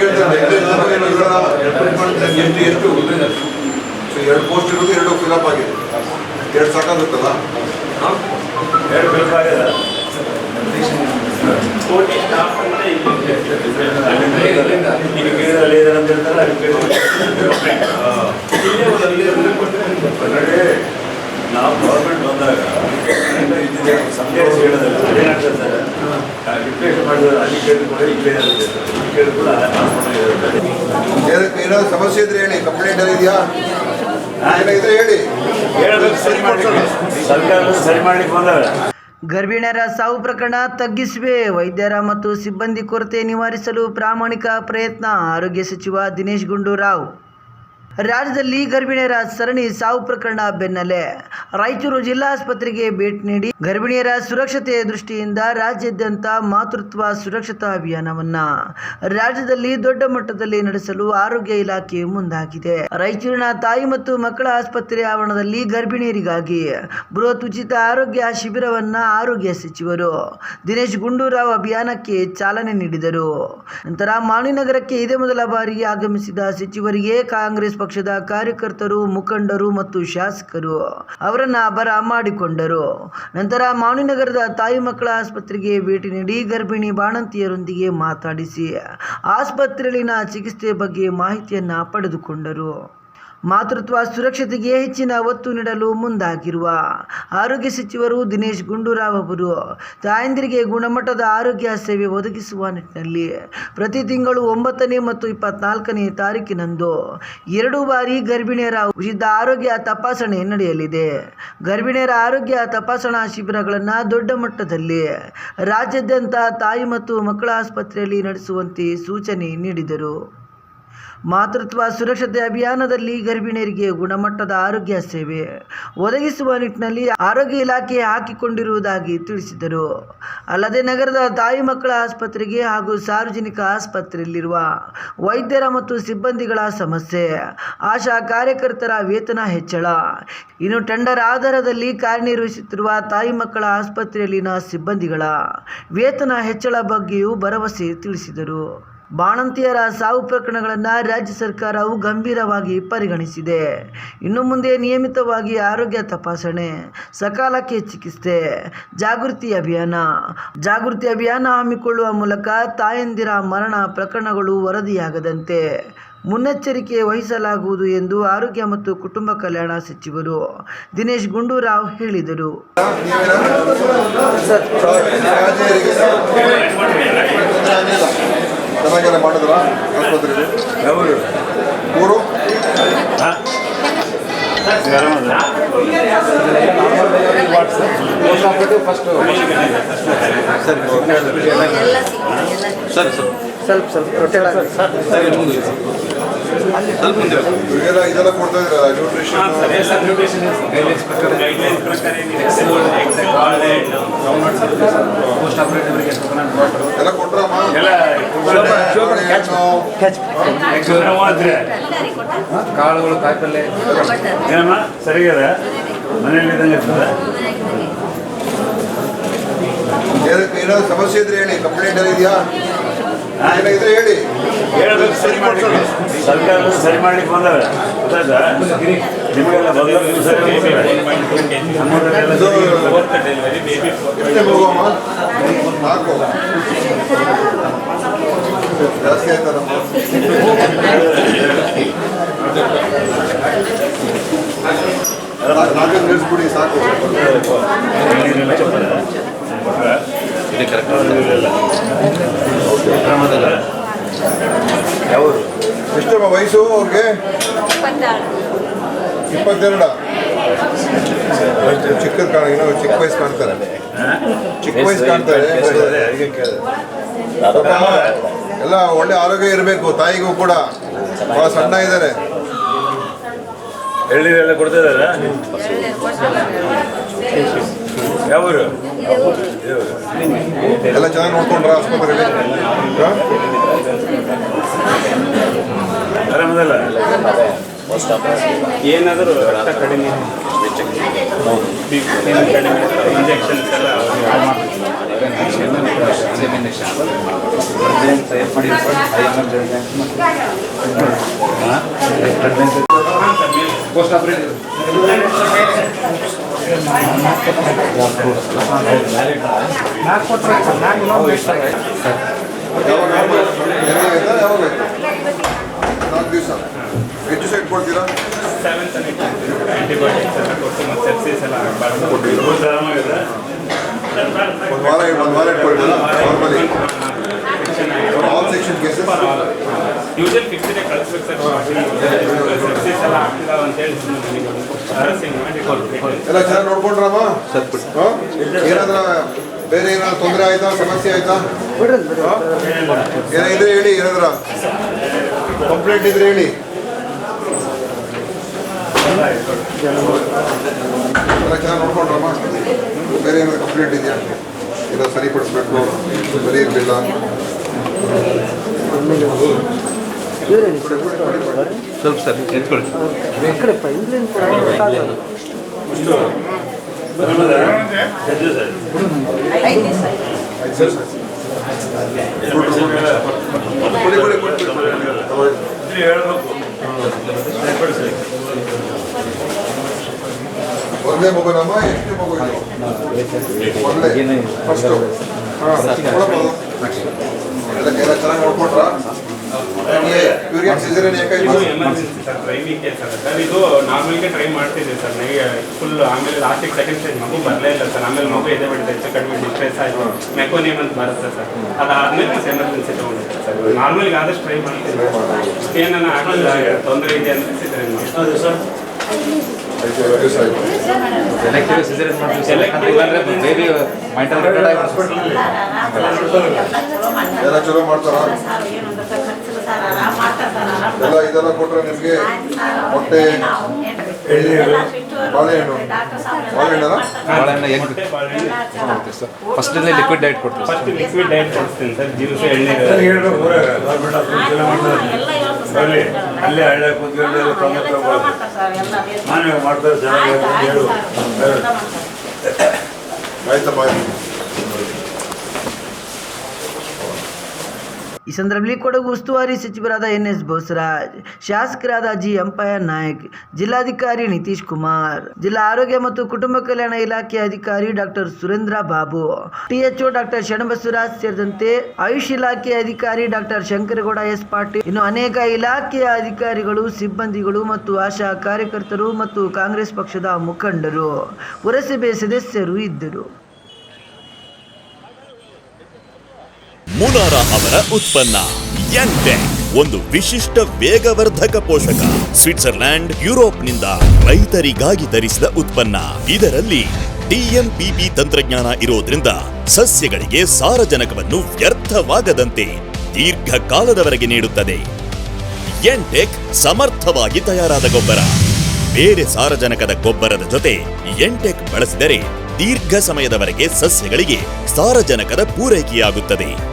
ಕೇಳ್ತಾರೆ. ಎಷ್ಟು ಎಷ್ಟು? ಸೊ ಎರಡು ಪೋಸ್ಟ್ ಇರೋದು ಎರಡು ಫಿಲಪ್ ಆಗಿದೆ. ಎರಡು ಸಾಕಾಗುತ್ತಲ್ಲ? ಕೋಟಿ ಸ್ಟಾಫ್ ಅಂತ ಇಲ್ಲಿ ಈಗ ಕೇಳಿದ್ರೆ ಅಂತ ಹೇಳ್ತಾರೆ ಅಲ್ಲಿ ಕೇಳಿದ್ರೆ ಇಲ್ಲೇ ಒಂದು ಅಲ್ಲಿ ಒಂದು ಕೊಟ್ಟಿದ್ದಾರೆ. ನೋಡಿ ನಾವು ಗೌರ್ಮೆಂಟ್ ಬಂದಾಗ ಸಂದೇಶ ಹೇಳೋದಲ್ಲ ಅದೇನಾಗ್ತದೆ ಸರ್ ರಿಪ್ಲೇಸ್ ಮಾಡಿದ್ರೆ ಅಲ್ಲಿ ಕೇಳಿದ್ರು ಕೂಡ ಇಲ್ಲೇ ಇರುತ್ತೆ ಇಲ್ಲಿ ಕೇಳಿದ್ರು ಕೂಡ ಹಾಸ್ಪಿಟಲ್ ಇರುತ್ತೆ ಏನಕ್ಕೆ ಏನಾದ್ರು ಸಮಸ್ಯೆ ಇದ್ರೆ ಹೇಳಿ ಕಂಪ್ಲೇಂಟ್ ಇದೆಯಾ? ಏನಾಗಿದ್ರೆ ಹೇಳಿ. ಹೇಳ್ಬೇಕು ಸರಿ ಮಾಡ್ಲಿಕ್ಕೆ ಮಾಡ್ಲಿಕ್ಕೆ ಗರ್ಭಿಣಿಯರ ಸಾವು ಪ್ರಕರಣ ತಗ್ಗಿಸುವೆ. ವೈದ್ಯರ ಮತ್ತು ಸಿಬ್ಬಂದಿ ಕೊರತೆ ನಿವಾರಿಸಲು ಪ್ರಾಮಾಣಿಕ ಪ್ರಯತ್ನ. ಆರೋಗ್ಯ ಸಚಿವ ದಿನೇಶ್ ಗುಂಡೂರಾವ್. ರಾಜ್ಯದಲ್ಲಿ ಗರ್ಭಿಣಿಯರ ಸರಣಿ ಸಾವು ಪ್ರಕರಣ ಬೆನ್ನಲ್ಲೇ ರಾಯಚೂರು ಜಿಲ್ಲಾ ಆಸ್ಪತ್ರೆಗೆ ಭೇಟಿ ನೀಡಿ ಗರ್ಭಿಣಿಯರ ಸುರಕ್ಷತೆಯ ದೃಷ್ಟಿಯಿಂದ ರಾಜ್ಯಾದ್ಯಂತ ಮಾತೃತ್ವ ಸುರಕ್ಷತಾ ಅಭಿಯಾನವನ್ನ ರಾಜ್ಯದಲ್ಲಿ ದೊಡ್ಡ ಮಟ್ಟದಲ್ಲಿ ನಡೆಸಲು ಆರೋಗ್ಯ ಇಲಾಖೆ ಮುಂದಾಗಿದೆ. ರಾಯಚೂರಿನ ತಾಯಿ ಮತ್ತು ಮಕ್ಕಳ ಆಸ್ಪತ್ರೆ ಆವರಣದಲ್ಲಿ ಗರ್ಭಿಣಿಯರಿಗಾಗಿ ಬೃಹತ್ ಉಚಿತ ಆರೋಗ್ಯ ಶಿಬಿರವನ್ನ ಆರೋಗ್ಯ ಸಚಿವರು ದಿನೇಶ್ ಗುಂಡೂರಾವ್ ಅಭಿಯಾನಕ್ಕೆ ಚಾಲನೆ ನೀಡಿದರು. ನಂತರ ಮಾಣಿನಗರಕ್ಕೆ ಇದೇ ಮೊದಲ ಬಾರಿಗೆ ಆಗಮಿಸಿದ ಸಚಿವರಿಗೆ ಕಾಂಗ್ರೆಸ್ ಪಕ್ಷದ ಕಾರ್ಯಕರ್ತರು, ಮುಖಂಡರು ಮತ್ತು ಶಾಸಕರು ಅವರನ್ನ ಬರ ಮಾಡಿಕೊಂಡರು. ನಂತರ ಮಾಣಿನಗರದ ತಾಯಿ ಮಕ್ಕಳ ಆಸ್ಪತ್ರೆಗೆ ಭೇಟಿ ನೀಡಿ ಗರ್ಭಿಣಿ ಬಾಣಂತಿಯರೊಂದಿಗೆ ಮಾತಾಡಿಸಿ ಆಸ್ಪತ್ರೆಯಲ್ಲಿನ ಚಿಕಿತ್ಸೆ ಬಗ್ಗೆ ಮಾಹಿತಿಯನ್ನ ಪಡೆದುಕೊಂಡರು. ಮಾತೃತ್ವ ಸುರಕ್ಷತೆಗೆ ಹೆಚ್ಚಿನ ಒತ್ತು ನೀಡಲು ಮುಂದಾಗಿರುವ ಆರೋಗ್ಯ ಸಚಿವರು ದಿನೇಶ್ ಗುಂಡೂರಾವ್ ಅವರು ತಾಯಂದಿರಿಗೆ ಗುಣಮಟ್ಟದ ಆರೋಗ್ಯ ಸೇವೆ ಒದಗಿಸುವ ನಿಟ್ಟಿನಲ್ಲಿ ಪ್ರತಿ ತಿಂಗಳು ಒಂಬತ್ತನೇ ಮತ್ತು ಇಪ್ಪತ್ನಾಲ್ಕನೇ ತಾರೀಕಿನಂದು ಎರಡು ಬಾರಿ ಗರ್ಭಿಣಿಯರ ಉಚಿತ ಆರೋಗ್ಯ ತಪಾಸಣೆ ನಡೆಯಲಿದೆ. ಗರ್ಭಿಣಿಯರ ಆರೋಗ್ಯ ತಪಾಸಣಾ ಶಿಬಿರಗಳನ್ನು ದೊಡ್ಡ ಮಟ್ಟದಲ್ಲಿ ರಾಜ್ಯಾದ್ಯಂತ ತಾಯಿ ಮತ್ತು ಮಕ್ಕಳ ಆಸ್ಪತ್ರೆಯಲ್ಲಿ ನಡೆಸುವಂತೆ ಸೂಚನೆ ನೀಡಿದರು. ಮಾತೃತ್ವ ಸುರಕ್ಷತೆ ಅಭಿಯಾನದಲ್ಲಿ ಗರ್ಭಿಣಿಯರಿಗೆ ಗುಣಮಟ್ಟದ ಆರೋಗ್ಯ ಸೇವೆ ಒದಗಿಸುವ ನಿಟ್ಟಿನಲ್ಲಿ ಆರೋಗ್ಯ ಇಲಾಖೆ ಹಾಕಿಕೊಂಡಿರುವುದಾಗಿ ತಿಳಿಸಿದರು. ಅಲ್ಲದೆ ನಗರದ ತಾಯಿ ಮಕ್ಕಳ ಆಸ್ಪತ್ರೆಗೆ ಹಾಗೂ ಸಾರ್ವಜನಿಕ ಆಸ್ಪತ್ರೆಯಲ್ಲಿರುವ ವೈದ್ಯರ ಮತ್ತು ಸಿಬ್ಬಂದಿಗಳ ಸಮಸ್ಯೆ, ಆಶಾ ಕಾರ್ಯಕರ್ತರ ವೇತನ ಹೆಚ್ಚಳ, ಇನ್ನು ಟೆಂಡರ್ ಆಧಾರದಲ್ಲಿ ಕಾರ್ಯನಿರ್ವಹಿಸುತ್ತಿರುವ ತಾಯಿ ಮಕ್ಕಳ ಆಸ್ಪತ್ರೆಯಲ್ಲಿನ ಸಿಬ್ಬಂದಿಗಳ ವೇತನ ಹೆಚ್ಚಳ ಬಗ್ಗೆಯೂ ಭರವಸೆ ತಿಳಿಸಿದರು. ಬಾಣಂತಿಯರ ಸಾವು ಪ್ರಕರಣಗಳನ್ನು ರಾಜ್ಯ ಸರ್ಕಾರವು ಗಂಭೀರವಾಗಿ ಪರಿಗಣಿಸಿದೆ. ಇನ್ನು ಮುಂದೆ ನಿಯಮಿತವಾಗಿ ಆರೋಗ್ಯ ತಪಾಸಣೆ, ಸಕಾಲಕ್ಕೆ ಚಿಕಿತ್ಸೆ, ಜಾಗೃತಿ ಅಭಿಯಾನ. ಜಾಗೃತಿ ಅಭಿಯಾನ ಹಮ್ಮಿಕೊಳ್ಳುವ ಮೂಲಕ ತಾಯಂದಿರ ಮರಣ ಪ್ರಕರಣಗಳು ವರದಿಯಾಗದಂತೆ ಮುನ್ನೆಚ್ಚರಿಕೆ ವಹಿಸಲಾಗುವುದು ಎಂದು ಆರೋಗ್ಯ ಮತ್ತು ಕುಟುಂಬ ಕಲ್ಯಾಣ ಸಚಿವರು ದಿನೇಶ್ ಗುಂಡೂರಾವ್ ಹೇಳಿದರು. ಚೆನ್ನಾಗೆಲ್ಲ ಮಾಡಿದ್ರ? ಯಾವರು ಊರು? ಇದೆಲ್ಲ ಇದೆಲ್ಲ ಕೊಡ್ತಾ ಸ್ವಲ್ಪ ನ್ಯೂಟ್ರಿಷನ್ ಗೈಡ್ಲೈನ್ ಇದೆಲ್ಲ ಕೊಡ್ತಾ ಎಲ್ಲ ಎಲ್ಲ ಕಾಳುಗಳು ಕಾಯಿಪಲ್ಲೆ. ಏನಮ್ಮ? ಸರಿಗದ ಮನೆಯಲ್ಲಿ ಇದ್ದಂಗೆ ಇರ್ತದೆ? ಏನಾದ್ರು ಸಮಸ್ಯೆ ಇದ್ರೆ ಹೇಳಿ ಕಂಪ್ಲೇಂಟ್ ಎಲ್ಲ ಇದೆಯಾ? ಏನಾಗಿದ್ರೆ ಹೇಳಿ. ಹೇಳ್ಬೇಕು ಸರಿ ಮಾಡಿ ಸರ್ಕಾರ ಸರಿ ಮಾಡ್ಲಿಕ್ಕೆ ಬಂದಾಗ ಗೊತ್ತಾಯ್ತಾ? ನಿಮಗೆಲ್ಲ ಸರಿ ಮಾಡ್ತಾರೆ. ಫೋರ್ತ್ ಡೆಲಿವರಿ ಬೇಬಿ ಎಷ್ಟೇ ಹೋಗಮ್ಮ ನಾಲ್ಕು ಜಾಸ್ತಿ ಆಯ್ತಾರಮ್ಮ ನಾಲ್ಕು ನಿಲ್ಲಿಸ್ಬಿಡಿ ಸಾಕು ನೀರಿನ ಚಪ್ಪಲ. ಇಲ್ಲ. ಯಾವರು ಎಷ್ಟಮ್ಮ ವಯಸ್ಸು ಅವ್ರಿಗೆ? ಇಪ್ಪತ್ತೆರಡ? ಚಿಕ್ಕ ಕಾಣ ಚಿಕ್ಕ ವಯಸ್ಸು ಕಾಣ್ತಾರೆ. ಚಿಕ್ಕ ವಯಸ್ಸು ಕಾಣ್ತಾರೆ. ಎಲ್ಲ ಒಳ್ಳೆ ಆರೋಗ್ಯ ಇರಬೇಕು ತಾಯಿಗೂ ಕೂಡ ಬಹಳ ಸಣ್ಣ ಇದ್ದಾರೆ ಎಳ್ನೀರೆಲ್ಲ ಕೊಡ್ತಿದಾರ ಯಾವರು ಎಲ್ಲ ಚೆನ್ನಾಗಿ ನೋಡ್ಕೊಂಡ್ರ ಆಸ್ಪತ್ರೆಯಲ್ಲಿ? ಆರಾಮದಲ್ಲ ಏನಾದರೂ ರಕ್ತ ಕಡಿಮೆ ಕಡಿಮೆ ಇಂಜೆಕ್ಷನ್ಸ್ ಎಲ್ಲ ಎಕ್ಸಾಮಿನೇಷನ್ ತಯಾರು ಮಾಡಿದ್ರು sir high emergency post operative ಯಾವಾಗ ನೆನ್ನೆ ಆಯ್ತಾ ಯಾವಾಗ ಆಯ್ತು ನಾಲ್ಕು ಕೊಡ್ತೀರಾ ಸೆವೆಂತ್ ಎಲ್ಲ ಕೊಟ್ಟು ಮತ್ತೆ ಸೆಪ್ಸಿಸ್ ಎಲ್ಲ ಆಗಬಾರ್ದು ಊಟ ಆರಾಮಾಗಿದೆ ಒಂದು ವಾರ ಒಂದು ವಾರ ಇಟ್ಕೊಳ್ಬೋದು normally all section cases usual fixed ಕಳಿಸ್ಬೇಕು ಸರ್. ಎಲ್ಲ ಚೆನ್ನಾಗಿ ನೋಡ್ಕೊಂಡ್ರಮ್ಮ? ಹಾ? ಏನಾದ್ರ ಬೇರೆ ಏನಾದ್ರು ತೊಂದರೆ ಆಯ್ತಾ? ಸಮಸ್ಯೆ ಆಯ್ತಾ? ಏನಾದ್ರೆ ಹೇಳಿ ಏನಾದ್ರ. ಕಂಪ್ಲೇಂಟ್ ಇದ್ರೆ ಹೇಳಿ. ಎಲ್ಲ ಚೆನ್ನಾಗಿ ನೋಡ್ಕೊಂಡ್ರಮ್ಮ ಬೇರೆ ಏನಾದ್ರು ಕಂಪ್ಲೇಂಟ್ ಇದೆಯಾ? ಇಲ್ಲ ಸರಿಪಡಿಸ್ಬೇಕು ಸರಿ ಇರಲಿಲ್ಲ. ಸ್ವಲ್ಪ ಸರ್ ಎತ್ಕೊಳ್ಳಿ ಹೇಳ್ಬೇಕು. ಒಂದೇ ಮಗುನಮ್ಮ ಎಷ್ಟು ಮಗು ಫಸ್ಟು. ಎಲ್ಲ ಚೆನ್ನಾಗಿ ಸಿಸರೇನ್ ಇದು ಯಾಕಾಯ್ತು emergency sir driving case sir sir ಇದು ನಾರ್ಮಲ್ಗೆ ಟ್ರೈ ಮಾಡ್ತಿದ್ದೆ ಸರ್ ನನಗೆ ಫುಲ್ ಆಮೇಲೆ ಲಾಸ್ಟಿಗೆ ಸೆಕೆಂಡ್ ಸ್ಟೇಜ್ ಮಗು ಬರಲೇ ಇಲ್ಲ ಸರ್ ಆಮೇಲೆ ಮಗು ಎದೆ ಬಿಡುತ್ತೆ ಹೆಚ್ಚು ಕಡಿಮೆ ಡಿಸ್ಟ್ರೆಸ್ ಆಯಿತು. ಮೆಕೋನಿಯಮ್ ಅಂತ ಬರುತ್ತೆ ಸರ್ ಅದಾದ್ಮೇಲೆ ಮತ್ತೆ ಎಮರ್ಜೆನ್ಸಿ ತಗೊಂಡಿದ್ದೆ ಸರ್ ನಾರ್ಮಲ್ಗೆ ಆದಷ್ಟು ಟ್ರೈ ಮಾಡ್ತಿದ್ದೆ ಏನಾನ ಆಗಲ್ಲ ತೊಂದರೆ ಇದೆ ಅಂತ ಸರ್ ಎಲ್ಲ ಚಲೋ ಮಾಡ್ತಾರ ಎಲ್ಲ ಇದೆಲ್ಲ ಕೊಟ್ರೆ ನಿಮ್ಗೆ ಹೊಟ್ಟೆ ಬಾಳೆಹಣ್ಣು ಬಾಳೆಹಣ್ಣಲ್ಲ ಬಾಳೆಹಣ್ಣು ಏನು ಸರ್. ಫಸ್ಟ್ ಲಿಕ್ವಿಡ್ ಡೈಟ್ ಕೊಡ್ತೀವಿ ಫಸ್ಟ್ ಲಿಕ್ವಿಡ್ ಡೈಟ್ ಕೊಡ್ತೀನಿ ಸರ್ ಜ್ಯೂಸ್ ಬರ್ಲಿ ಅಲ್ಲೇ ಹಳ್ಳಿ ಕುತ್ಕೊಂಡು ಎಲ್ಲ ಪ್ರಮುಖ ನಾನು ಮಾಡ್ತಾರೆ ಚೆನ್ನಾಗಿ ಅಂತ ಹೇಳು ಆಯ್ತಪ್ಪ ಆಯ್ತು ಈ ಸಂದರ್ಭದಲ್ಲಿ ಕೊಡಗು ಉಸ್ತುವಾರಿ ಸಚಿವರಾದ ಎನ್ ಎಸ್ ಬೋಸರಾಜ್ ಶಾಸಕರಾದ ಜಿ ಎಂಪಯ್ಯ ನಾಯಕ್, ಜಿಲ್ಲಾಧಿಕಾರಿ ನಿತೀಶ್ ಕುಮಾರ್, ಜಿಲ್ಲಾ ಆರೋಗ್ಯ ಮತ್ತು ಕುಟುಂಬ ಕಲ್ಯಾಣ ಇಲಾಖೆ ಅಧಿಕಾರಿ doctor Surendra Babu, THO doctor Sharanabasavaraj ಸೇರಿದಂತೆ ಆಯುಷ್ ಇಲಾಖೆ ಅಧಿಕಾರಿ ಡಾಕ್ಟರ್ ಶಂಕರಗೌಡ, ಎಸ್ ಪಾಟೀಲ್, ಇನ್ನು ಅನೇಕ ಇಲಾಖೆಯ ಅಧಿಕಾರಿಗಳು, ಸಿಬ್ಬಂದಿಗಳು ಮತ್ತು ಆಶಾ ಕಾರ್ಯಕರ್ತರು ಮತ್ತು ಕಾಂಗ್ರೆಸ್ ಪಕ್ಷದ ಮುಖಂಡರು, ಪುರಸಭೆ ಸದಸ್ಯರು ಇದ್ದರು. ಮುನಾರ ಅವರ ಉತ್ಪನ್ನ. ಯಂಟೆಕ್ ಒಂದು ವಿಶಿಷ್ಟ ವೇಗವರ್ಧಕ ಪೋಷಕ. ಸ್ವಿಟ್ಜರ್ಲ್ಯಾಂಡ್, ಯುರೋಪ್ನಿಂದ ರೈತರಿಗಾಗಿ ತರಿಸಿದ ಉತ್ಪನ್ನ. ಇದರಲ್ಲಿ ಡಿಎಂಪಿಪಿ ತಂತ್ರಜ್ಞಾನ ಇರೋದ್ರಿಂದ ಸಸ್ಯಗಳಿಗೆ ಸಾರಜನಕವನ್ನು ವ್ಯರ್ಥವಾಗದಂತೆ ದೀರ್ಘಕಾಲದವರೆಗೆ ನೀಡುತ್ತದೆ. ಎಂಟೆಕ್ ಸಮರ್ಥವಾಗಿ ತಯಾರಾದ ಗೊಬ್ಬರ. ಬೇರೆ ಸಾರಜನಕದ ಗೊಬ್ಬರದ ಜೊತೆ ಎಂಟೆಕ್ ಬಳಸಿದರೆ ದೀರ್ಘ ಸಮಯದವರೆಗೆ ಸಸ್ಯಗಳಿಗೆ ಸಾರಜನಕದ ಪೂರೈಕೆಯಾಗುತ್ತದೆ.